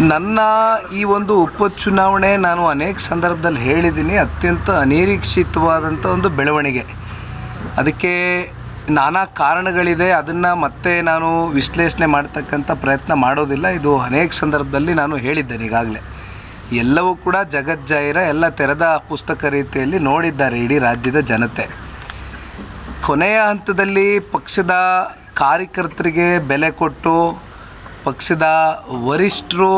ನನ್ನ ಈ ಒಂದು ಉಪಚುನಾವಣೆ ನಾನು ಅನೇಕ ಸಂದರ್ಭದಲ್ಲಿ ಹೇಳಿದ್ದೀನಿ, ಅತ್ಯಂತ ಅನಿರೀಕ್ಷಿತವಾದಂಥ ಒಂದು ಬೆಳವಣಿಗೆ. ಅದಕ್ಕೆ ನಾನಾ ಕಾರಣಗಳಿದೆ, ಅದನ್ನು ಮತ್ತೆ ನಾನು ವಿಶ್ಲೇಷಣೆ ಮಾಡ್ತಕ್ಕಂಥ ಪ್ರಯತ್ನ ಮಾಡೋದಿಲ್ಲ. ಇದು ಅನೇಕ ಸಂದರ್ಭದಲ್ಲಿ ನಾನು ಹೇಳಿದ್ದೇನೆ ಈಗಾಗಲೇ. ಎಲ್ಲವೂ ಕೂಡ ಜಗಜ್ಜಾಹಿರ ಎಲ್ಲ ತೆರೆದ ಪುಸ್ತಕ ರೀತಿಯಲ್ಲಿ ನೋಡಿದ್ದಾರೆ ಇಡೀ ರಾಜ್ಯದ ಜನತೆ. ಕೊನೆಯ ಹಂತದಲ್ಲಿ ಪಕ್ಷದ ಕಾರ್ಯಕರ್ತರಿಗೆ ಬೆಲೆ ಕೊಟ್ಟು ಪಕ್ಷದ ವರಿಷ್ಠರು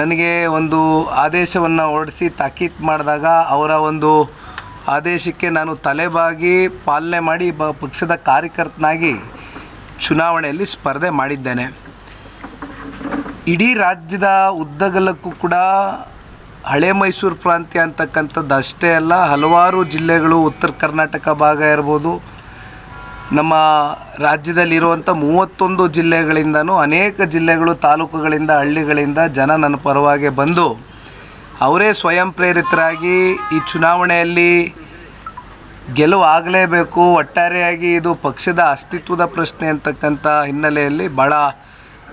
ನನಗೆ ಒಂದು ಆದೇಶವನ್ನು ಹೊರಡಿಸಿ ತಾಕೀತು ಮಾಡಿದಾಗ ಅವರ ಒಂದು ಆದೇಶಕ್ಕೆ ನಾನು ತಲೆಬಾಗಿ ಪಾಲನೆ ಮಾಡಿ ಬ ಪಕ್ಷದ ಕಾರ್ಯಕರ್ತನಾಗಿ ಚುನಾವಣೆಯಲ್ಲಿ ಸ್ಪರ್ಧೆ ಮಾಡಿದ್ದೇನೆ. ಇಡೀ ರಾಜ್ಯದ ಉದ್ದಗಲಕ್ಕೂ ಕೂಡ ಹಳೆ ಮೈಸೂರು ಪ್ರಾಂತ್ಯ ಅಂತಕ್ಕಂಥದ್ದು ಅಷ್ಟೇ ಅಲ್ಲ, ಹಲವಾರು ಜಿಲ್ಲೆಗಳು ಉತ್ತರ ಕರ್ನಾಟಕ ಭಾಗ ಇರ್ಬೋದು ನಮ್ಮ ರಾಜ್ಯದಲ್ಲಿರುವಂಥ ಮೂವತ್ತೊಂದು ಜಿಲ್ಲೆಗಳಿಂದನೂ ಅನೇಕ ಜಿಲ್ಲೆಗಳು, ತಾಲೂಕುಗಳಿಂದ, ಹಳ್ಳಿಗಳಿಂದ ಜನ ನನ್ನ ಪರವಾಗಿ ಬಂದು ಅವರೇ ಸ್ವಯಂ ಪ್ರೇರಿತರಾಗಿ ಈ ಚುನಾವಣೆಯಲ್ಲಿ ಗೆಲುವು ಆಗಲೇಬೇಕು ಒಟ್ಟಾರೆಯಾಗಿ ಇದು ಪಕ್ಷದ ಅಸ್ತಿತ್ವದ ಪ್ರಶ್ನೆ ಅಂತಕ್ಕಂಥ ಹಿನ್ನೆಲೆಯಲ್ಲಿ ಭಾಳ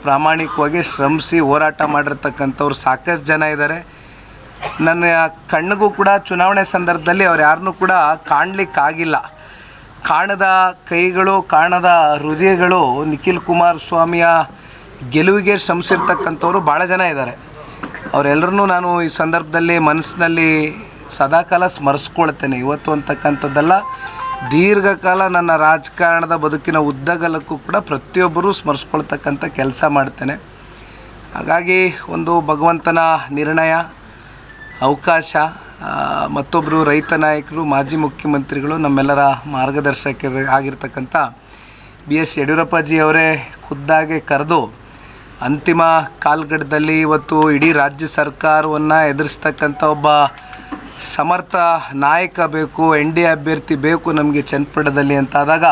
ಪ್ರಾಮಾಣಿಕವಾಗಿ ಶ್ರಮಿಸಿ ಹೋರಾಟ ಮಾಡಿರ್ತಕ್ಕಂಥವ್ರು ಸಾಕಷ್ಟು ಜನ ಇದ್ದಾರೆ. ನನ್ನ ಕಣ್ಣಿಗೂ ಕೂಡ ಚುನಾವಣೆ ಸಂದರ್ಭದಲ್ಲಿ ಅವ್ರು ಯಾರನ್ನೂ ಕೂಡ ಕಾಣಲಿಕ್ಕಾಗಿಲ್ಲ. ಕಾಣದ ಕೈಗಳು, ಕಾಣದ ಹೃದಯಗಳು ನಿಖಿಲ್ ಕುಮಾರಸ್ವಾಮಿಯ ಗೆಲುವಿಗೆ ಶ್ರಮಿಸಿರ್ತಕ್ಕಂಥವ್ರು ಭಾಳ ಜನ ಇದ್ದಾರೆ. ಅವರೆಲ್ಲರನ್ನೂ ನಾನು ಈ ಸಂದರ್ಭದಲ್ಲಿ ಮನಸ್ಸಿನಲ್ಲಿ ಸದಾಕಾಲ ಸ್ಮರಿಸ್ಕೊಳ್ತೇನೆ. ಇವತ್ತು ಅಂತಕ್ಕಂಥದ್ದೆಲ್ಲ, ದೀರ್ಘಕಾಲ ನನ್ನ ರಾಜಕಾರಣದ ಬದುಕಿನ ಉದ್ದಗಲಕ್ಕೂ ಕೂಡ ಪ್ರತಿಯೊಬ್ಬರೂ ಸ್ಮರಿಸ್ಕೊಳ್ತಕ್ಕಂಥ ಕೆಲಸ ಮಾಡ್ತೇನೆ. ಹಾಗಾಗಿ ಒಂದು ಭಗವಂತನ ನಿರ್ಣಯ, ಅವಕಾಶ ಮತ್ತೊಬ್ಬರು ರೈತ ನಾಯಕರು, ಮಾಜಿ ಮುಖ್ಯಮಂತ್ರಿಗಳು, ನಮ್ಮೆಲ್ಲರ ಮಾರ್ಗದರ್ಶಕರು ಆಗಿರ್ತಕ್ಕಂಥ ಬಿ ಎಸ್ ಯಡಿಯೂರಪ್ಪಾಜಿ ಅವರೇ ಖುದ್ದಾಗೆ ಕರೆದು ಅಂತಿಮ ಕಾಲ್ಗಡದಲ್ಲಿ ಇವತ್ತು ಇಡೀ ರಾಜ್ಯ ಸರ್ಕಾರವನ್ನು ಎದುರಿಸ್ತಕ್ಕಂಥ ಒಬ್ಬ ಸಮರ್ಥ ನಾಯಕ ಬೇಕು, ಎನ್ ಡಿ ಅಭ್ಯರ್ಥಿ ಬೇಕು ನಮಗೆ ಚನ್ನಪಟ್ಟಣದಲ್ಲಿ ಅಂತಾದಾಗ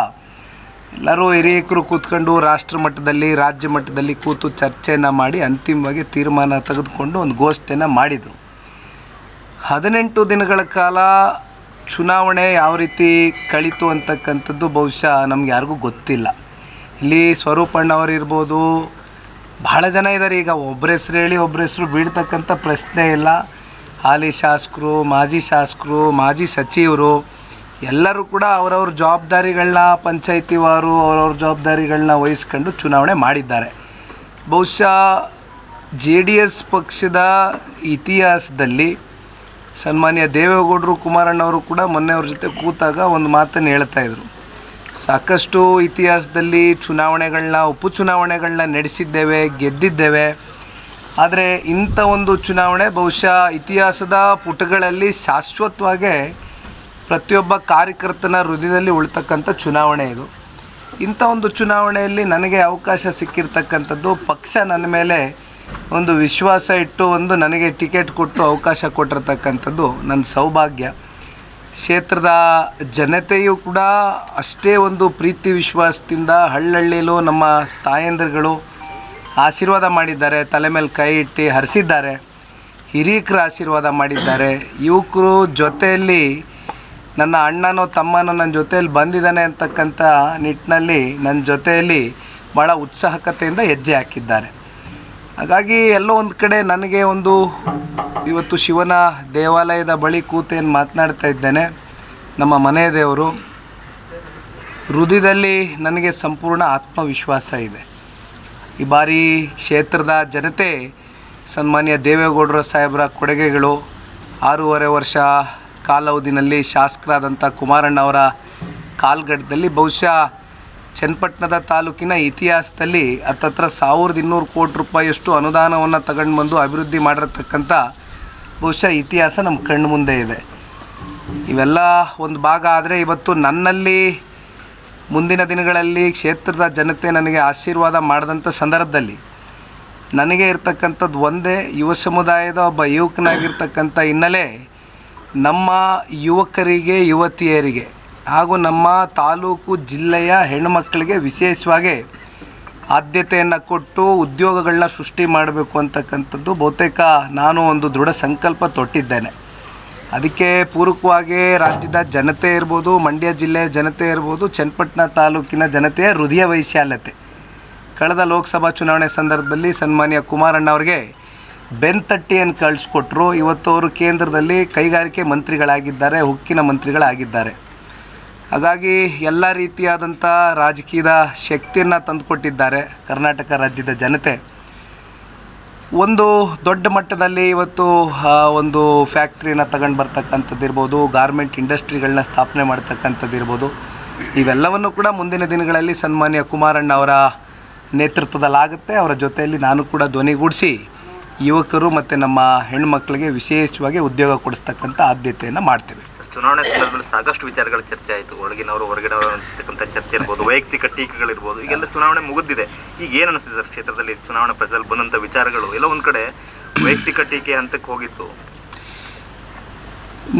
ಎಲ್ಲರೂ ಹಿರಿಯಕರು ಕೂತ್ಕೊಂಡು ರಾಷ್ಟ್ರ ಮಟ್ಟದಲ್ಲಿ, ರಾಜ್ಯ ಮಟ್ಟದಲ್ಲಿ ಕೂತು ಚರ್ಚೆಯನ್ನು ಮಾಡಿ ಅಂತಿಮವಾಗಿ ತೀರ್ಮಾನ ತೆಗೆದುಕೊಂಡು ಒಂದು ಗೋಷ್ಠಿಯನ್ನು ಮಾಡಿದರು. ಹದಿನೆಂಟು ದಿನಗಳ ಕಾಲ ಚುನಾವಣೆ ಯಾವ ರೀತಿ ಕಳೀತು ಅಂತಕ್ಕಂಥದ್ದು ಬಹುಶಃ ನಮ್ಗೆ ಯಾರಿಗೂ ಗೊತ್ತಿಲ್ಲ. ಇಲ್ಲಿ ಸ್ವರೂಪಣ್ಣವರು ಇರ್ಬೋದು ಭಾಳ ಜನ ಇದ್ದಾರೆ ಈಗ ಒಬ್ಬರ ಹೆಸರು ಹೇಳಿ ಒಬ್ಬರ ಹೆಸರು ಬೀಳ್ತಕ್ಕಂಥ ಪ್ರಶ್ನೆ ಇಲ್ಲ. ಹಾಲಿ ಶಾಸಕರು, ಮಾಜಿ ಶಾಸಕರು, ಮಾಜಿ ಸಚಿವರು, ಎಲ್ಲರೂ ಕೂಡ ಅವರವ್ರ ಜವಾಬ್ದಾರಿಗಳನ್ನ, ಪಂಚಾಯತಿವಾರು ಅವರವ್ರ ಜವಾಬ್ದಾರಿಗಳನ್ನ ವಹಿಸ್ಕೊಂಡು ಚುನಾವಣೆ ಮಾಡಿದ್ದಾರೆ. ಬಹುಶಃ ಜೆ ಡಿ ಎಸ್ ಪಕ್ಷದ ಇತಿಹಾಸದಲ್ಲಿ ಸನ್ಮಾನ್ಯ ದೇವೇಗೌಡರು ಕುಮಾರಣ್ಣವರು ಕೂಡ ಮೊನ್ನೆ ಅವ್ರ ಜೊತೆ ಕೂತಾಗ ಒಂದು ಮಾತನ್ನು ಹೇಳ್ತಾ ಇದ್ರು. ಸಾಕಷ್ಟು ಇತಿಹಾಸದಲ್ಲಿ ಚುನಾವಣೆಗಳನ್ನ ಉಪಚುನಾವಣೆಗಳನ್ನ ನಡೆಸಿದ್ದೇವೆ, ಗೆದ್ದಿದ್ದೇವೆ. ಆದರೆ ಇಂಥ ಒಂದು ಚುನಾವಣೆ ಬಹುಶಃ ಇತಿಹಾಸದ ಪುಟಗಳಲ್ಲಿ ಶಾಶ್ವತವಾಗೇ ಪ್ರತಿಯೊಬ್ಬ ಕಾರ್ಯಕರ್ತನ ಹೃದಯದಲ್ಲಿ ಉಳ್ತಕ್ಕಂಥ ಚುನಾವಣೆ ಇದು. ಇಂಥ ಒಂದು ಚುನಾವಣೆಯಲ್ಲಿ ನನಗೆ ಅವಕಾಶ ಸಿಕ್ಕಿರ್ತಕ್ಕಂಥದ್ದು ಪಕ್ಷ ನನ್ನ ಮೇಲೆ ಒಂದು ವಿಶ್ವಾಸ ಇಟ್ಟು ಒಂದು ನನಗೆ ಟಿಕೆಟ್ ಕೊಟ್ಟು ಅವಕಾಶ ಕೊಟ್ಟಿರ್ತಕ್ಕಂಥದ್ದು ನನ್ನ ಸೌಭಾಗ್ಯ. ಕ್ಷೇತ್ರದ ಜನತೆಯು ಕೂಡ ಅಷ್ಟೇ ಒಂದು ಪ್ರೀತಿ ವಿಶ್ವಾಸದಿಂದ ಹಳ್ಳಹಳ್ಳಿಲೂ ನಮ್ಮ ತಾಯಂದಿರುಗಳು ಆಶೀರ್ವಾದ ಮಾಡಿದ್ದಾರೆ, ತಲೆ ಮೇಲೆ ಕೈ ಇಟ್ಟು ಹರಿಸಿದ್ದಾರೆ ಹಿರಿಯಕರು ಆಶೀರ್ವಾದ ಮಾಡಿದ್ದಾರೆ. ಯುವಕರು ಜೊತೆಯಲ್ಲಿ ನನ್ನ ಅಣ್ಣನೋ ತಮ್ಮನೋ ನನ್ನ ಜೊತೆಯಲ್ಲಿ ಬಂದಿದ್ದಾನೆ ಅಂತಕ್ಕಂಥ ನಿಟ್ಟಿನಲ್ಲಿ ನನ್ನ ಜೊತೆಯಲ್ಲಿ ಭಾಳ ಉತ್ಸಾಹಕತೆಯಿಂದ ಹೆಜ್ಜೆ ಹಾಕಿದ್ದಾರೆ. ಹಾಗಾಗಿ ಎಲ್ಲೋ ಒಂದು ಕಡೆ ನನಗೆ ಒಂದು ಇವತ್ತು ಶಿವನ ದೇವಾಲಯದ ಬಳಿ ಕೂತೇನು ಮಾತನಾಡ್ತಾ ಇದ್ದೇನೆ, ನಮ್ಮ ಮನೆ ದೇವರು. ಹೃದಯದಲ್ಲಿ ನನಗೆ ಸಂಪೂರ್ಣ ಆತ್ಮವಿಶ್ವಾಸ ಇದೆ. ಈ ಬಾರಿ ಕ್ಷೇತ್ರದ ಜನತೆ, ಸನ್ಮಾನ್ಯ ದೇವೇಗೌಡರ ಸಾಹೇಬರ ಕೊಡುಗೆಗಳು, ಆರೂವರೆ ವರ್ಷ ಕಾಲಾವಧಿನಲ್ಲಿ ಶಾಸಕರಾದಂಥ ಕುಮಾರಣ್ಣವರ ಕಾಲ್ಗಡದಲ್ಲಿ ಬಹುಶಃ ಚನ್ನಪಟ್ಟಣದ ತಾಲೂಕಿನ ಇತಿಹಾಸದಲ್ಲಿ ಹತ್ತತ್ರ ಸಾವಿರದ ಇನ್ನೂರು ಕೋಟಿ ರೂಪಾಯಿಯಷ್ಟು ಅನುದಾನವನ್ನು ತಗೊಂಡು ಬಂದು ಅಭಿವೃದ್ಧಿ ಮಾಡಿರತಕ್ಕಂಥ ಬಹುಶಃ ಇತಿಹಾಸ ನಮ್ಮ ಕಣ್ಣು ಮುಂದೆ ಇದೆ. ಇವೆಲ್ಲ ಒಂದು ಭಾಗ ಆದರೆ ಇವತ್ತು ನನ್ನಲ್ಲಿ ಮುಂದಿನ ದಿನಗಳಲ್ಲಿ ಕ್ಷೇತ್ರದ ಜನತೆ ನನಗೆ ಆಶೀರ್ವಾದ ಮಾಡಿದಂಥ ಸಂದರ್ಭದಲ್ಲಿ ನನಗೆ ಇರ್ತಕ್ಕಂಥದ್ದು ಒಂದೇ ಯುವ ಸಮುದಾಯದ ಒಬ್ಬ ಯುವಕನಾಗಿರ್ತಕ್ಕಂಥ ಹಿನ್ನೆಲೆ ನಮ್ಮ ಯುವಕರಿಗೆ, ಯುವತಿಯರಿಗೆ ಹಾಗೂ ನಮ್ಮ ತಾಲೂಕು ಜಿಲ್ಲೆಯ ಹೆಣ್ಣುಮಕ್ಕಳಿಗೆ ವಿಶೇಷವಾಗಿ ಆದ್ಯತೆಯನ್ನು ಕೊಟ್ಟು ಉದ್ಯೋಗಗಳನ್ನ ಸೃಷ್ಟಿ ಮಾಡಬೇಕು ಅಂತಕ್ಕಂಥದ್ದು ಬಹುತೇಕ ನಾನು ಒಂದು ದೃಢ ಸಂಕಲ್ಪ ತೊಟ್ಟಿದ್ದೇನೆ. ಅದಕ್ಕೆ ಪೂರಕವಾಗಿ ರಾಜ್ಯದ ಜನತೆ ಇರ್ಬೋದು, ಮಂಡ್ಯ ಜಿಲ್ಲೆಯ ಜನತೆ ಇರ್ಬೋದು, ಚನ್ನಪಟ್ಟಣ ತಾಲೂಕಿನ ಜನತೆಯ ಹೃದಯ ವೈಶಾಲ್ಯತೆ. ಕಳೆದ ಲೋಕಸಭಾ ಚುನಾವಣೆ ಸಂದರ್ಭದಲ್ಲಿ ಸನ್ಮಾನ್ಯ ಕುಮಾರಣ್ಣ ಅವರಿಗೆ ಬೆನ್ತಟ್ಟಿಯನ್ನು ಕಳಿಸ್ಕೊಟ್ರು. ಇವತ್ತು ಅವರು ಕೇಂದ್ರದಲ್ಲಿ ಕೈಗಾರಿಕೆ ಮಂತ್ರಿಗಳಾಗಿದ್ದಾರೆ, ಉಕ್ಕಿನ ಮಂತ್ರಿಗಳಾಗಿದ್ದಾರೆ. ಹಾಗಾಗಿ ಎಲ್ಲ ರೀತಿಯಾದಂಥ ರಾಜಕೀಯದ ಶಕ್ತಿಯನ್ನು ತಂದುಕೊಟ್ಟಿದ್ದಾರೆ ಕರ್ನಾಟಕ ರಾಜ್ಯದ ಜನತೆ. ಒಂದು ದೊಡ್ಡ ಮಟ್ಟದಲ್ಲಿ ಇವತ್ತು ಒಂದು ಫ್ಯಾಕ್ಟ್ರಿನ ತಗೊಂಡು ಬರ್ತಕ್ಕಂಥದ್ದು ಇರ್ಬೋದು, ಗಾರ್ಮೆಂಟ್ ಇಂಡಸ್ಟ್ರಿಗಳನ್ನ ಸ್ಥಾಪನೆ ಮಾಡ್ತಕ್ಕಂಥದ್ದು ಇರ್ಬೋದು. ಇವೆಲ್ಲವನ್ನು ಕೂಡ ಮುಂದಿನ ದಿನಗಳಲ್ಲಿ ಸನ್ಮಾನ್ಯ ಕುಮಾರಣ್ಣ ಅವರ ನೇತೃತ್ವದಲ್ಲಾಗುತ್ತೆ. ಅವರ ಜೊತೆಯಲ್ಲಿ ನಾನು ಕೂಡ ಧ್ವನಿಗೂಡಿಸಿ ಯುವಕರು ಮತ್ತು ನಮ್ಮ ಹೆಣ್ಮಕ್ಳಿಗೆ ವಿಶೇಷವಾಗಿ ಉದ್ಯೋಗ ಕೊಡಿಸ್ತಕ್ಕಂಥ ಆದ್ಯತೆಯನ್ನು ಮಾಡ್ತೇವೆ. ಚುನಾವಣೆ ಸಂದರ್ಭದಲ್ಲಿ ಸಾಕಷ್ಟು ವಿಚಾರಗಳ ಚರ್ಚೆ ಆಯಿತು. ಒಳಗಿನವರು, ಹೊರಗಿನವರು ಅಂತಕ್ಕಂಥ ಚರ್ಚೆ ಇರ್ಬೋದು, ವೈಯಕ್ತಿಕ ಟೀಕೆಗಳಿರ್ಬೋದು ಈಗೆಲ್ಲ ಚುನಾವಣೆ ಮುಗಿದಿದೆ ಈಗ ಏನು ಅನಿಸ್ತಿದೆ ಸರ್ ಕ್ಷೇತ್ರದಲ್ಲಿ ಚುನಾವಣಾ ಪ್ರಚಾರದಲ್ಲಿ ಬಂದಂಥ ವಿಚಾರಗಳು? ಎಲ್ಲ ಒಂದು ಕಡೆ ವೈಯಕ್ತಿಕ ಟೀಕೆ ಹಂತಕ್ಕೆ ಹೋಗಿತ್ತು.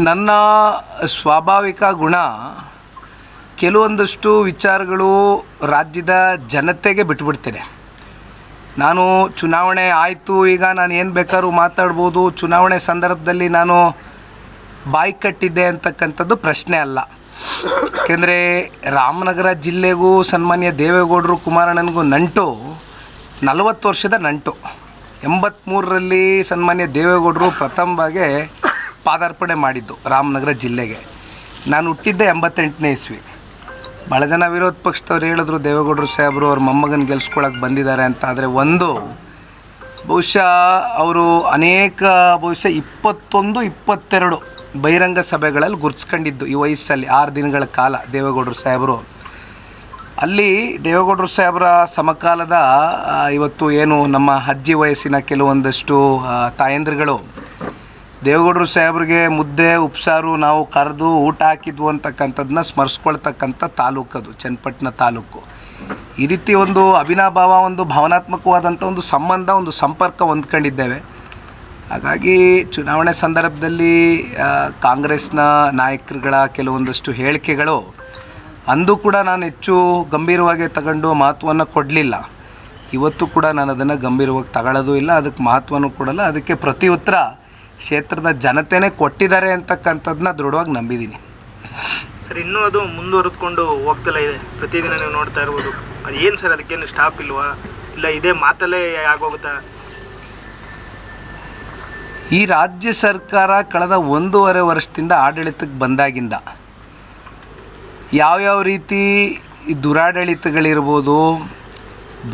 ನನ್ನ ಸ್ವಾಭಾವಿಕ ಗುಣ, ಕೆಲವೊಂದಷ್ಟು ವಿಚಾರಗಳು ರಾಜ್ಯದ ಜನತೆಗೆ ಬಿಟ್ಬಿಡ್ತೇನೆ ನಾನು ಚುನಾವಣೆ ಆಯಿತು, ಈಗ ನಾನು ಏನು ಬೇಕಾದ್ರೂ ಮಾತಾಡ್ಬೋದು. ಚುನಾವಣೆ ಸಂದರ್ಭದಲ್ಲಿ ನಾನು ಬಾಯಿ ಕಟ್ಟಿದ್ದೆ ಅಂತಕ್ಕಂಥದ್ದು ಪ್ರಶ್ನೆ ಅಲ್ಲ. ಯಾಕೆಂದರೆ ರಾಮನಗರ ಜಿಲ್ಲೆಗೂ ಸನ್ಮಾನ್ಯ ದೇವೇಗೌಡರು ಕುಮಾರಣ್ಣನಿಗೂ ನಂಟು, ನಲವತ್ತು ವರ್ಷದ ನಂಟು. ಎಂಬತ್ತ್ಮೂರರಲ್ಲಿ ಸನ್ಮಾನ್ಯ ದೇವೇಗೌಡರು ಪ್ರಥಮವಾಗಿ ಪಾದಾರ್ಪಣೆ ಮಾಡಿದ್ದು ರಾಮನಗರ ಜಿಲ್ಲೆಗೆ. ನಾನು ಹುಟ್ಟಿದ್ದೆ ಎಂಬತ್ತೆಂಟನೇ ಇಸ್ವಿ. ಭಾಳ ಜನ ವಿರೋಧ ಪಕ್ಷದವ್ರು ಹೇಳಿದ್ರು, ದೇವೇಗೌಡರು ಸಾಹೇಬರು ಅವ್ರ ಮೊಮ್ಮಗನ ಗೆಲ್ಸ್ಕೊಳಕ್ಕೆ ಬಂದಿದ್ದಾರೆ ಅಂತ. ಆದರೆ ಒಂದು ಬಹುಶಃ ಅವರು ಅನೇಕ, ಬಹುಶಃ ಇಪ್ಪತ್ತೊಂದು, ಇಪ್ಪತ್ತೆರಡು ಬಹಿರಂಗ ಸಭೆಗಳಲ್ಲಿ ಗುರ್ಸ್ಕೊಂಡಿದ್ದು ಈ ವಯಸ್ಸಲ್ಲಿ, ಆರು ದಿನಗಳ ಕಾಲ ದೇವೇಗೌಡರು ಸಾಹೇಬರು. ಅಲ್ಲಿ ದೇವೇಗೌಡರು ಸಾಹೇಬರ ಸಮಕಾಲದ ಇವತ್ತು ಏನು ನಮ್ಮ ಅಜ್ಜಿ ವಯಸ್ಸಿನ ಕೆಲವೊಂದಷ್ಟು ತಾಯಂದ್ರಿಗಳು, ದೇವೇಗೌಡರು ಸಾಹೇಬ್ರಿಗೆ ಮುದ್ದೆ, ಉಪ್ಸಾರು ನಾವು ಕರೆದು ಊಟ ಹಾಕಿದ್ವು ಅಂತಕ್ಕಂಥದ್ದನ್ನ ಸ್ಮರಿಸ್ಕೊಳ್ತಕ್ಕಂಥ ತಾಲೂಕದು, ಚನ್ನಪಟ್ಟಣ ತಾಲೂಕು. ಈ ರೀತಿ ಒಂದು ಅಭಿನಾಭಾವ ಒಂದು ಭಾವನಾತ್ಮಕವಾದಂಥ ಒಂದು ಸಂಬಂಧ, ಒಂದು ಸಂಪರ್ಕ ಹೊಂದ್ಕೊಂಡಿದ್ದೇವೆ. ಹಾಗಾಗಿ ಚುನಾವಣೆ ಸಂದರ್ಭದಲ್ಲಿ ಕಾಂಗ್ರೆಸ್ನ ನಾಯಕರುಗಳ ಕೆಲವೊಂದಷ್ಟು ಹೇಳಿಕೆಗಳು ಅಂದು ಕೂಡ ನಾನು ಹೆಚ್ಚು ಗಂಭೀರವಾಗಿ ತಗೊಂಡು ಮಹತ್ವವನ್ನು ಕೊಡಲಿಲ್ಲ. ಇವತ್ತು ಕೂಡ ನಾನು ಅದನ್ನು ಗಂಭೀರವಾಗಿ ತಗೊಳ್ಳೋದು ಇಲ್ಲ, ಅದಕ್ಕೆ ಮಹತ್ವನೂ ಕೊಡಲ್ಲ, ಅದಕ್ಕೆ ಪ್ರತಿ ಉತ್ತರ ಕ್ಷೇತ್ರದ ಜನತೆನೇ ಕೊಟ್ಟಿದ್ದಾರೆ ಅಂತಕ್ಕಂಥದ್ದನ್ನ ದೃಢವಾಗಿ ನಂಬಿದ್ದೀನಿ. ಸರ್, ಇನ್ನೂ ಅದು ಮುಂದುವರೆದುಕೊಂಡು ಹೋಗ್ತಲೇ ಇದೆ. ಪ್ರತಿದಿನ ನೀವು ನೋಡ್ತಾ ಇರ್ಬೋದು. ಅದು ಏನು ಸರ್, ಅದಕ್ಕೇನು ಸ್ಟಾಪ್ ಇಲ್ವಾ? ಇಲ್ಲ, ಇದೇ ಮಾತಲ್ಲೇ ಆಗೋಗುತ್ತಾ? ಈ ರಾಜ್ಯ ಸರ್ಕಾರ ಕಳೆದ ಒಂದೂವರೆ ವರ್ಷದಿಂದ ಆಡಳಿತಕ್ಕೆ ಬಂದಾಗಿಂದ ಯಾವ್ಯಾವ ರೀತಿ ದುರಾಡಳಿತಗಳಿರ್ಬೋದು,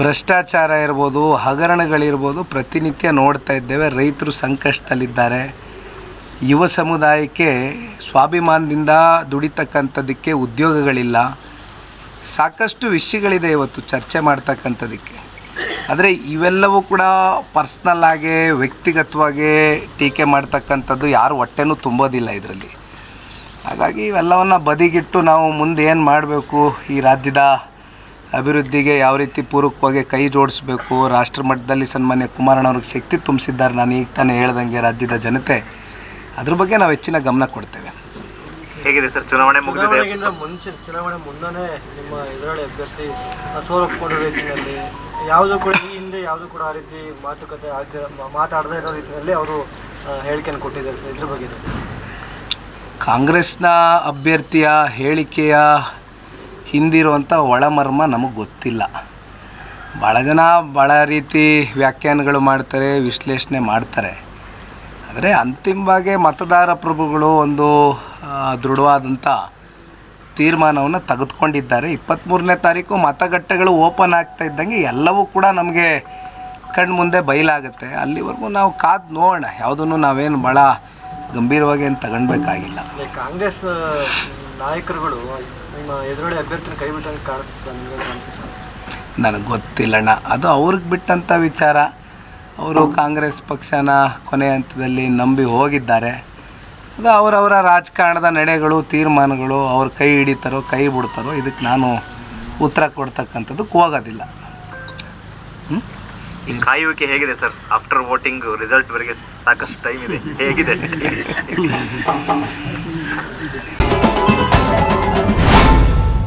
ಭ್ರಷ್ಟಾಚಾರ ಇರ್ಬೋದು, ಹಗರಣಗಳಿರ್ಬೋದು, ಪ್ರತಿನಿತ್ಯ ನೋಡ್ತಾ ಇದ್ದೇವೆ. ರೈತರು ಸಂಕಷ್ಟದಲ್ಲಿದ್ದಾರೆ. ಯುವ ಸಮುದಾಯಕ್ಕೆ ಸ್ವಾಭಿಮಾನದಿಂದ ದುಡಿತಕ್ಕಂಥದ್ದಕ್ಕೆ ಉದ್ಯೋಗಗಳಿಲ್ಲ. ಸಾಕಷ್ಟು ವಿಷಯಗಳಿದೆ ಇವತ್ತು ಚರ್ಚೆ ಮಾಡ್ತಕ್ಕಂಥದ್ದಕ್ಕೆ. ಆದರೆ ಇವೆಲ್ಲವೂ ಕೂಡ ಪರ್ಸ್ನಲ್ ಆಗಿ, ವ್ಯಕ್ತಿಗತವಾಗಿ ಟೀಕೆ ಮಾಡ್ತಕ್ಕಂಥದ್ದು ಯಾರು ಹೊಟ್ಟೆನೂ ತುಂಬೋದಿಲ್ಲ ಇದರಲ್ಲಿ. ಹಾಗಾಗಿ ಇವೆಲ್ಲವನ್ನು ಬದಿಗಿಟ್ಟು ನಾವು ಮುಂದೆ ಏನು ಮಾಡಬೇಕು? ಈ ರಾಜ್ಯದ ಅಭಿವೃದ್ಧಿಗೆ ಯಾವ ರೀತಿ ಪೂರಕವಾಗಿ ಕೈ ಜೋಡಿಸ್ಬೇಕು? ರಾಷ್ಟ್ರ ಮಟ್ಟದಲ್ಲಿ ಸನ್ಮಾನ್ಯ ಕುಮಾರಣ್ಣವ್ರಿಗೆ ಶಕ್ತಿ ತುಂಬಿಸಿದ್ದಾರೆ. ನಾನು ಈಗ ತಾನೇ ಹೇಳ್ದಂಗೆ ರಾಜ್ಯದ ಜನತೆ. ಅದ್ರ ಬಗ್ಗೆ ನಾವು ಹೆಚ್ಚಿನ ಗಮನ ಕೊಡ್ತೇವೆ. ಹೇಗಿದೆ ಸರ್? ಚುನಾವಣೆ ಮುಗಿದಿದೆ. ಚುನಾವಣೆಗಿಂತ ಮುಂಚೆ ಚುನಾವಣೆ ಮುನ್ನನೇ ನಿಮ್ಮ ಎದುರಾಳಿ ಅಭ್ಯರ್ಥಿ ಸೋಲೊಪ್ಕೊಂಡಿರೋ ರೀತಿಯಲ್ಲಿ ಯಾವುದು ಕೂಡ ಈ ಹಿಂದೆ ಯಾವುದು ಕೂಡ ಆ ರೀತಿ ಮಾತುಕತೆ ಆಗದೆ ಮಾತಾಡದೇ ಇರೋ ರೀತಿಯಲ್ಲಿ ಅವರು ಹೇಳಿಕೆಯನ್ನು ಕೊಟ್ಟಿದ್ದಾರೆ ಸರ್. ಇದ್ರ ಬಗ್ಗೆ ಕಾಂಗ್ರೆಸ್ನ ಅಭ್ಯರ್ಥಿಯ ಹೇಳಿಕೆಯ ಹಿಂದಿರುವಂಥ ಒಳಮರ್ಮ ನಮಗೆ ಗೊತ್ತಿಲ್ಲ. ಭಾಳ ಜನ ಭಾಳ ರೀತಿ ವ್ಯಾಖ್ಯಾನಗಳು ಮಾಡ್ತಾರೆ ವಿಶ್ಲೇಷಣೆ ಮಾಡ್ತಾರೆ. ಆದರೆ ಅಂತಿಮವಾಗಿ ಮತದಾರ ಪ್ರಭುಗಳು ಒಂದು ದೃಢವಾದಂಥ ತೀರ್ಮಾನವನ್ನು ತೆಗೆದುಕೊಂಡಿದ್ದಾರೆ. ಇಪ್ಪತ್ತ್ಮೂರನೇ ತಾರೀಕು ಮತಗಟ್ಟೆಗಳು ಓಪನ್ ಆಗ್ತಾ ಇದ್ದಂಗೆ ಎಲ್ಲವೂ ಕೂಡ ನಮಗೆ ಕಣ್ಣು ಮುಂದೆ ಬಯಲಾಗುತ್ತೆ. ಅಲ್ಲಿವರೆಗೂ ನಾವು ಕಾದು ನೋಡೋಣ. ಯಾವುದನ್ನು ನಾವೇನು ಭಾಳ ಗಂಭೀರವಾಗಿ ಏನು ತಗೊಳ್ಬೇಕಾಗಿಲ್ಲ ಕಾಂಗ್ರೆಸ್ ನಾಯಕರುಗಳು ನಿಮ್ಮ ಎದುರಾಳಿ ಅಭ್ಯರ್ಥಿನ ಕೈ ಬಿಟ್ಟಂಗೆ ಕಾಣಿಸ್ತದೆ ನನಗೆ ಗೊತ್ತಿಲ್ಲಣ್ಣ. ಅದು ಅವ್ರಿಗೆ ಬಿಟ್ಟಂಥ ವಿಚಾರ. ಅವರು ಕಾಂಗ್ರೆಸ್ ಪಕ್ಷನ ಕೊನೆ ಹಂತದಲ್ಲಿ ನಂಬಿ ಹೋಗಿದ್ದಾರೆ. ಅದು ಅವರವರ ರಾಜಕಾರಣದ ನಡೆಗಳು ತೀರ್ಮಾನಗಳು ಅವ್ರ ಕೈ ಹಿಡಿತಾರೋ ಕೈ ಬಿಡ್ತಾರೋ ಇದಕ್ಕೆ ನಾನು ಉತ್ತರ ಕೊಡ್ತಕ್ಕಂಥದ್ದಕ್ಕೆ ಹೋಗೋದಿಲ್ಲ. ಕಾಯುವಿಕೆ ಹೇಗಿದೆ ಸರ್? ಆಫ್ಟರ್ ವೋಟಿಂಗ್ ರಿಸಲ್ಟ್ ವರೆಗೆ ಸಾಕಷ್ಟು ಟೈಮ್ ಇದೆ. ಹೇಗಿದೆ?